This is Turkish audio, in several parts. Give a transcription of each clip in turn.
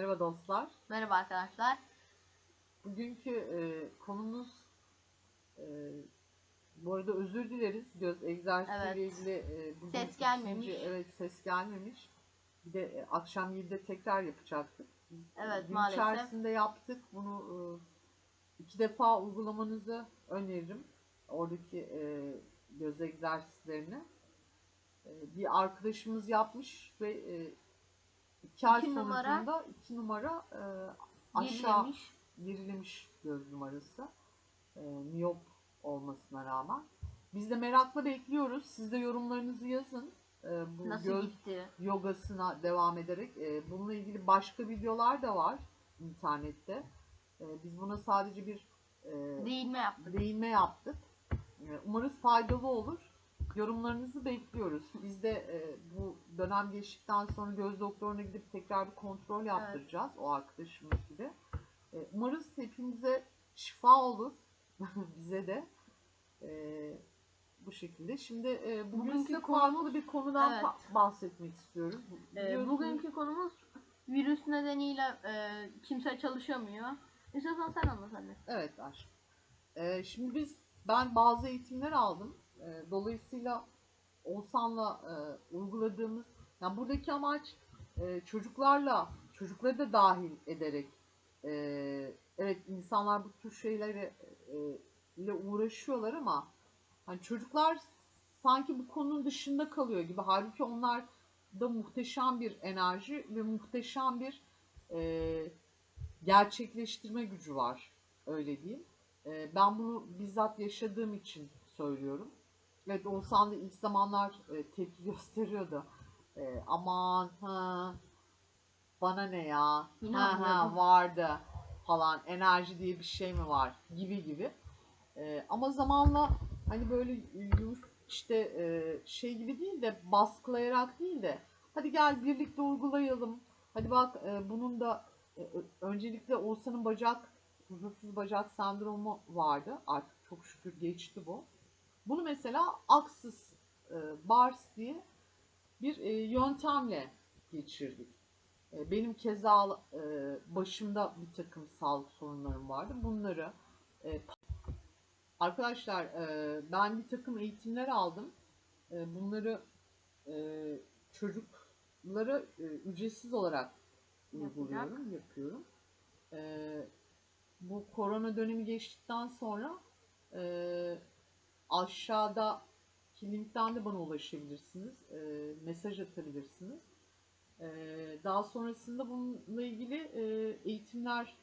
Merhaba dostlar. Merhaba arkadaşlar. Bugünkü e, konumuz e, bu arada özür dileriz göz egzersiziyle Evet. ilgili e, bugün Ses gelmemiş. ikinci- evet ses gelmemiş. Bir de e, akşam 7'de tekrar yapacaktık. Biz Evet, gün maalesef. içerisinde yaptık. Bunu e, iki defa uygulamanızı öneririm. Oradaki e, göz egzersizlerini. E, bir arkadaşımız yapmış ve e, iki ay İki numara. sonucunda iki numara e, aşağı Gerilemiş. gerilemiş göz numarası. E, miyop olmasına rağmen. Biz de merakla bekliyoruz. Siz de yorumlarınızı yazın. E, bu Nasıl göz gitti? yogasına devam ederek. E, bununla ilgili başka videolar da var internette. E, biz buna sadece bir e, Değinme yaptık. değinme yaptık. E, umarız faydalı olur. Yorumlarınızı bekliyoruz. Biz de e, bu dönem geçtikten sonra göz doktoruna gidip tekrar bir kontrol yaptıracağız. O arkadaşımız gibi. E, umarız hepimize şifa olur. Bize de. E, bu şekilde. Şimdi e, bugün Bugünkü konumuz- bir konudan Evet. bahsetmek istiyorum. Biliyorsunuz- bugünkü konumuz virüs nedeniyle e, kimse çalışamıyor. İstiyorsan sen anlat anne. Evet aşk. Ee, şimdi biz ben bazı eğitimler aldım. Ee, dolayısıyla Oğuzhan'la e, uyguladığımız yani buradaki amaç e, çocuklarla çocukları da dahil ederek e, evet insanlar bu tür şeylere e, ile uğraşıyorlar ama hani çocuklar sanki bu konunun dışında kalıyor gibi. Halbuki onlar da muhteşem bir enerji ve muhteşem bir e, gerçekleştirme gücü var. Öyle diyeyim. Ee, ben bunu bizzat yaşadığım için söylüyorum. Evet Oğuzhan da ilk zamanlar e, tepki gösteriyordu. E, aman ha bana ne ya ha ha vardı falan enerji diye bir şey mi var gibi gibi. E, ama zamanla hani böyle işte e, şey gibi değil de baskılayarak değil de hadi gel birlikte uygulayalım. Hadi bak e, bunun da e, öncelikle Oğuzhan'ın bacak huzursuz bacak sendromu vardı. Artık çok şükür geçti bu. Bunu mesela Axis e, Bars diye bir e, yöntemle geçirdik. E, benim keza e, başımda bir takım sağlık sorunlarım vardı. Bunları e, arkadaşlar e, ben bir takım eğitimler aldım. E, bunları e, çocuklara e, ücretsiz olarak uyguluyorum, yapıyorum. E, bu korona dönemi geçtikten sonra e, aşağıda linkten de bana ulaşabilirsiniz. E, mesaj atabilirsiniz. E, daha sonrasında bununla ilgili e, eğitimler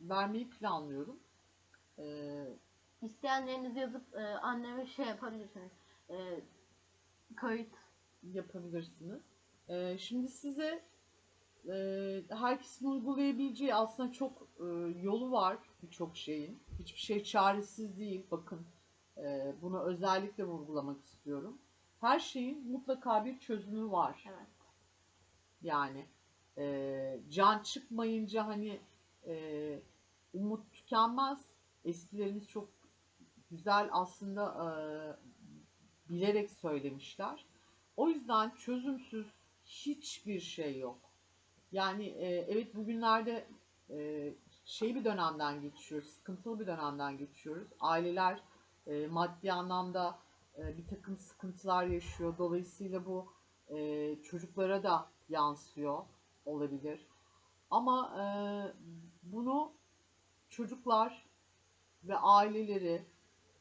vermeyi planlıyorum. E, İsteyenlerinizi yazıp e, anneme şey yapabilirsiniz. E, kayıt. yapabilirsiniz. E, şimdi size e, herkesin uygulayabileceği aslında çok e, yolu var birçok şeyin. Hiçbir şey çaresiz değil. Bakın e, bunu özellikle vurgulamak istiyorum. Her şeyin mutlaka bir çözümü var. Evet. Yani e, can çıkmayınca hani e, umut tükenmez. Eskilerimiz çok güzel aslında e, bilerek söylemişler. O yüzden çözümsüz hiçbir şey yok. Yani e, evet bugünlerde e, şey bir dönemden geçiyoruz, sıkıntılı bir dönemden geçiyoruz. Aileler e, maddi anlamda e, bir takım sıkıntılar yaşıyor. Dolayısıyla bu e, çocuklara da yansıyor olabilir. Ama e, bunu çocuklar ve aileleri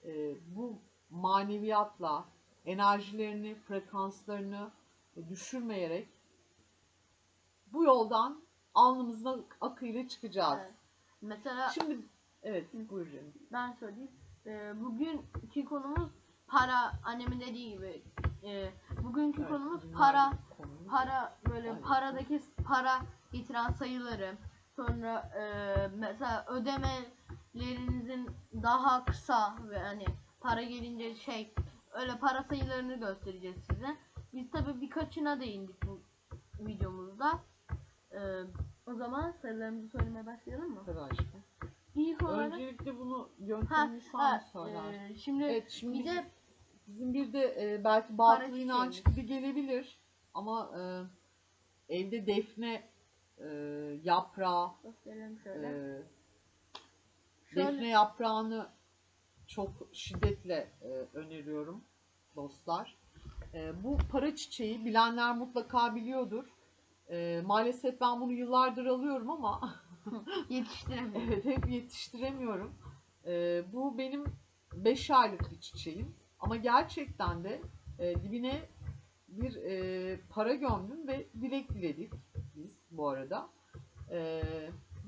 e, bu maneviyatla enerjilerini, frekanslarını düşürmeyerek bu yoldan alnımızın akıyla çıkacağız. Evet. Mesela Şimdi evet buyurun. ben söyleyeyim. E, bugünkü konumuz para. Annemin dediği gibi. E, bugünkü Evet, konumuz para. konumuz. para böyle Aynen. paradaki para getiren sayıları sonra e, mesela ödemelerinizin daha kısa ve hani para gelince şey öyle para sayılarını göstereceğiz size. Biz tabi birkaçına değindik bu videomuzda. E, o zaman sayılarımızı söylemeye başlayalım mı? Tabii aşkım. İlk olarak Öncelikle bunu ha, yöntemini sen ha, söyler. e, şimdi Evet şimdi bir de bizim bir de e, belki batıl inanç çiçeğimiz. gibi gelebilir ama e, evde defne e, yaprağı, Gösterelim şöyle. e, Şöyle- defne yaprağını çok şiddetle e, öneriyorum dostlar. E, bu para çiçeği bilenler mutlaka biliyordur. E, maalesef ben bunu yıllardır alıyorum ama Yetiştiremiyorum. Evet, hep yetiştiremiyorum. Ee, bu benim 5 aylık bir çiçeğim. Ama gerçekten de e, dibine bir e, para gömdüm ve dilek diledik biz bu arada. Ee,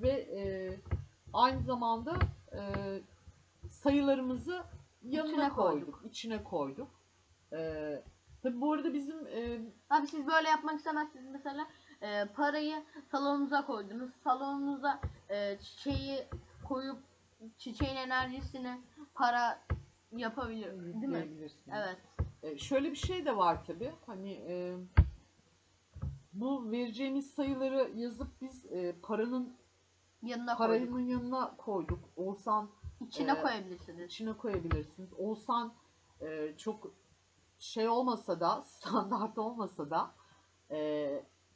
ve e, aynı zamanda e, sayılarımızı yanına İçine koyduk, koyduk. içine koyduk. Ee, tabii bu arada bizim e, Abi siz böyle yapmak istemezsiniz mesela e, parayı salonunuza koydunuz. Salonunuza e, çiçeği koyup çiçeğin enerjisini para yapabilir değil mi? Evet. E, şöyle bir şey de var tabii. Hani e, bu vereceğimiz sayıları yazıp biz e, paranın Yanına koyduk. paranın yanına koyduk. Olsan İçine e, koyabilirsiniz. içine koyabilirsiniz. Olsan e, çok şey olmasa da standart olmasa da e,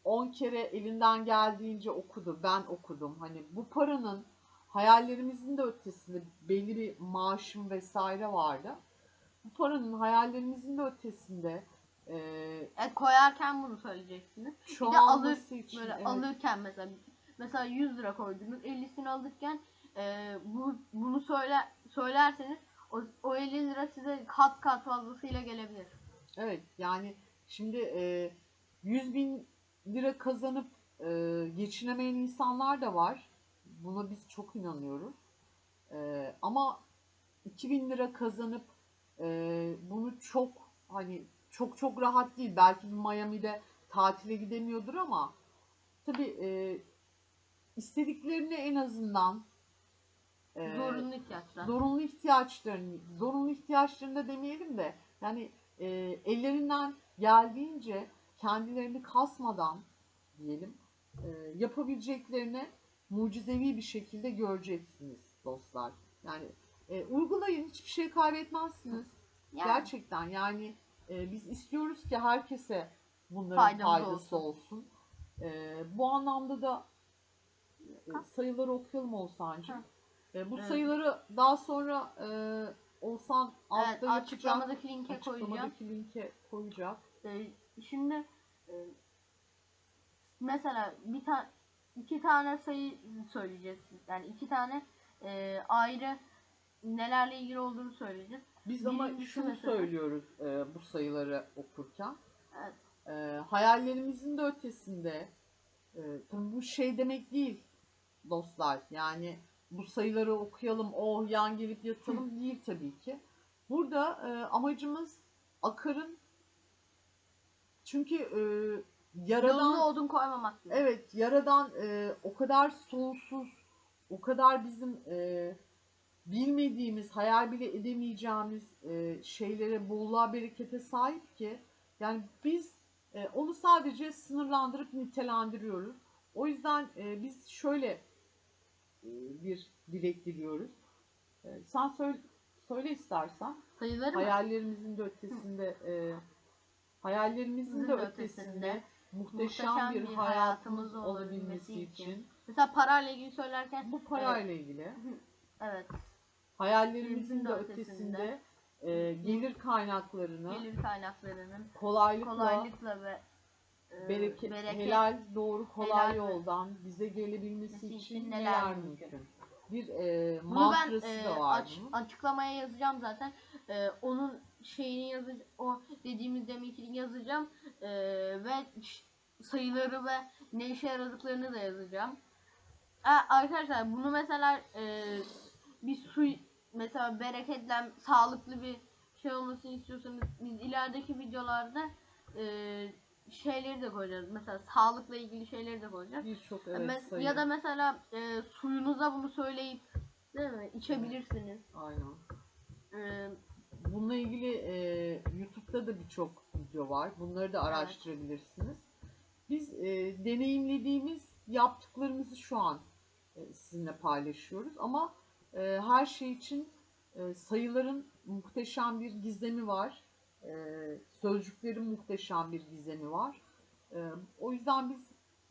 10 kere elinden geldiğince okudu. Ben okudum. Hani bu paranın hayallerimizin de ötesinde belli bir maaşım vesaire vardı. Bu paranın hayallerimizin de ötesinde e, Evet koyarken bunu söyleyeceksiniz. şu Bir de alır için böyle evet, alırken mesela mesela 100 lira koydunuz 50'sini alırken e, bu bunu söyle söylerseniz o, o 50 lira size kat kat fazlasıyla gelebilir. Evet yani şimdi e, 100 bin lira kazanıp e, geçinemeyen insanlar da var. Buna biz çok inanıyoruz. E, ama 2000 lira kazanıp e, bunu çok hani çok çok rahat değil. Belki Miami'de tatile gidemiyordur ama tabii e, istediklerini en azından e, Zorunlu ihtiyaçlar. zorunlu ihtiyaçlarını, zorunlu ihtiyaçlarını da demeyelim de yani e, ellerinden geldiğince kendilerini kasmadan diyelim e, yapabileceklerini mucizevi bir şekilde göreceksiniz dostlar. Yani e, uygulayın hiçbir şey kaybetmezsiniz. Yani, Gerçekten yani e, biz istiyoruz ki herkese bunların Faydamız faydası olsun. E, bu anlamda da e, sayıları okuyalım Oğuzhan'cığım. E, bu Evet. sayıları daha sonra e, Oğuzhan altta evet, yapacak. açıklamadaki linke koyacağım. Açıklamadaki linke koyacak. Ee, şimdi e, mesela bir tane iki tane sayı söyleyeceğiz. Yani iki tane e, ayrı nelerle ilgili olduğunu söyleyeceğiz. Biz ama Birincisi şunu mesela- söylüyoruz e, bu sayıları okurken. Evet. E, hayallerimizin de ötesinde e, tabii bu şey demek değil dostlar. Yani bu sayıları okuyalım, oh yan gelip yatalım değil tabii ki. Burada e, amacımız Akar'ın çünkü e, yaradan odun koymamak gibi. Evet, yaradan e, o kadar sonsuz, o kadar bizim e, bilmediğimiz, hayal bile edemeyeceğimiz e, şeylere, bolluğa, berekete sahip ki yani biz e, onu sadece sınırlandırıp nitelendiriyoruz. O yüzden e, biz şöyle e, bir dilek diliyoruz. E, sen söyle, söyle istersen. Sayıları mı? Hayallerimizin de ötesinde e, hayallerimizin de de ötesinde ötesinde muhteşem, bir hayatımız olabilmesi için. Mesela parayla ilgili söylerken bu parayla ilgili. Evet. Hayallerimizin de de ötesinde e, gelir kaynaklarını gelir kaynaklarının kolaylıkla, kolaylıkla ve e, bereket, bereket helal, doğru, kolay helal yoldan bize gelebilmesi Mesi için neler mümkün? mümkün? Bir e, Bunu ben mantrası e, da var aç- bunun. açıklamaya yazacağım zaten. E, onun şeyini yazacağım. O dediğimiz deminkini yazacağım. E, ve sayıları ve ne işe yaradıklarını da yazacağım. E, arkadaşlar bunu mesela e, bir su mesela bereketlen sağlıklı bir şey olmasını istiyorsanız biz ilerideki videolarda e, şeyleri de koyacağız. Mesela sağlıkla ilgili şeyleri de koyacağız. Birçok evet, mes- sayı. ya da mesela e, suyunuza bunu söyleyip değil mi içebilirsiniz. Aynen. E, Bununla ilgili e, YouTube'da da birçok video var. Bunları da araştırabilirsiniz. Biz e, deneyimlediğimiz yaptıklarımızı şu an e, sizinle paylaşıyoruz. Ama e, her şey için e, sayıların muhteşem bir gizemi var. E, sözcüklerin muhteşem bir gizemi var. E, o yüzden biz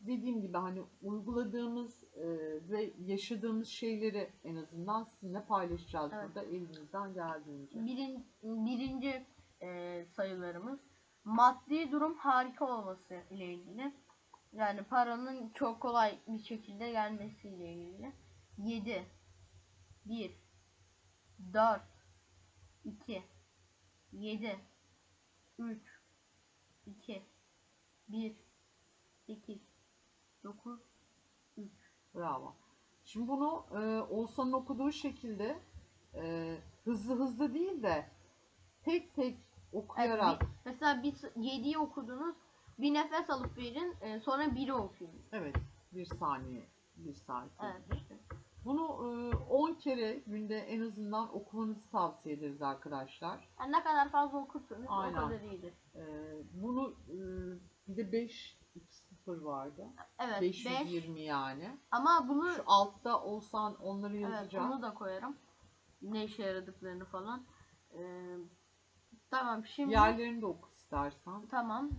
dediğim gibi hani uyguladığımız e, ve yaşadığımız şeyleri en azından sizinle paylaşacağız Evet. burada elimizden geldiğince. Birin, birinci e, sayılarımız maddi durum harika olması ile ilgili. Yani paranın çok kolay bir şekilde gelmesiyle ilgili. 7 1 4 2 7 3 2 1 8 9 3 Bravo. Şimdi bunu e, Oğuzhan'ın okuduğu şekilde e, hızlı hızlı değil de tek tek okuyarak Evet, bir- mesela bir 7'yi okudunuz. Bir nefes alıp verin. e, sonra 1'i okuyun. evet bir saniye bir saniye. Evet. Bunu e, 10 kere günde en azından okumanızı tavsiye ederiz arkadaşlar. Yani ne kadar fazla okursanız Aynen. o kadar iyidir. E, bunu e, bir de 5 0 vardı. Evet 5 520 yani. ama bunu Şu altta olsan onları evet, yazacağım. onu da koyarım. Ne işe yaradıklarını falan. Ee, tamam şimdi Diğerlerini de oku istersen. tamam